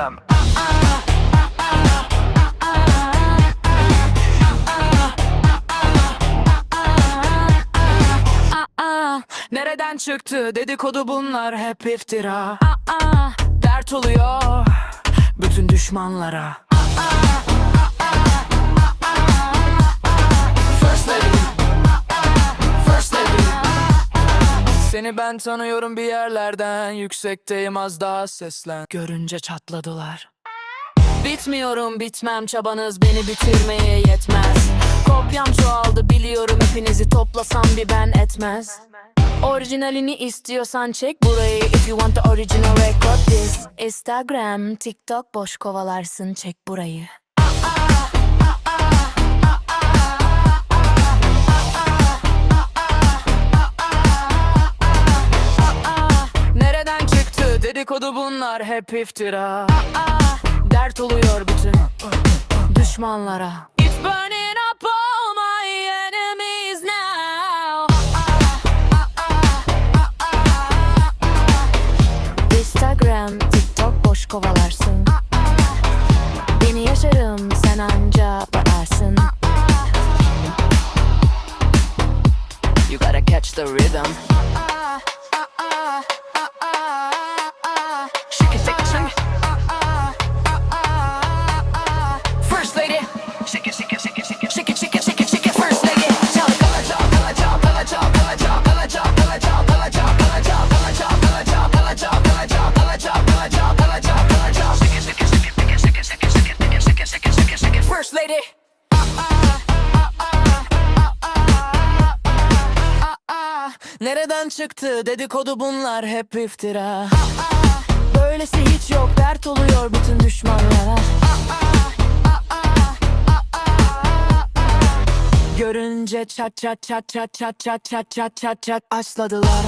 rhythm Aa, nereden çıktı? Dedikodu bunlar hep iftira. Aa, dert oluyor bütün düşmanlara Seni ben tanıyorum bir yerlerden. Yüksekteyim az daha seslen. Görünce çatladılar. Bitmiyorum bitmem. Çabanız beni bitirmeye yetmez. Kopyam çoğaldı biliyorum hepinizi. Toplasam bir ben etmez. Orijinalini istiyorsan çek burayı. If you want the original record this Instagram, TikTok boş kovalarsın. Çek burayı dedikodu bunlar hep iftira. Dert oluyor bütün düşmanlara. It's burning up all my enemies now. Instagram, TikTok boş kovalarsın. Beni yaşarım sen anca bakarsın. You gotta catch the rhythm Nereden çıktı dedikodu bunlar hep iftira Böylesi hiç yok dert oluyor bütün düşmanlara Görünce çat çat çat çat çat çat çat çat çat çat açladılar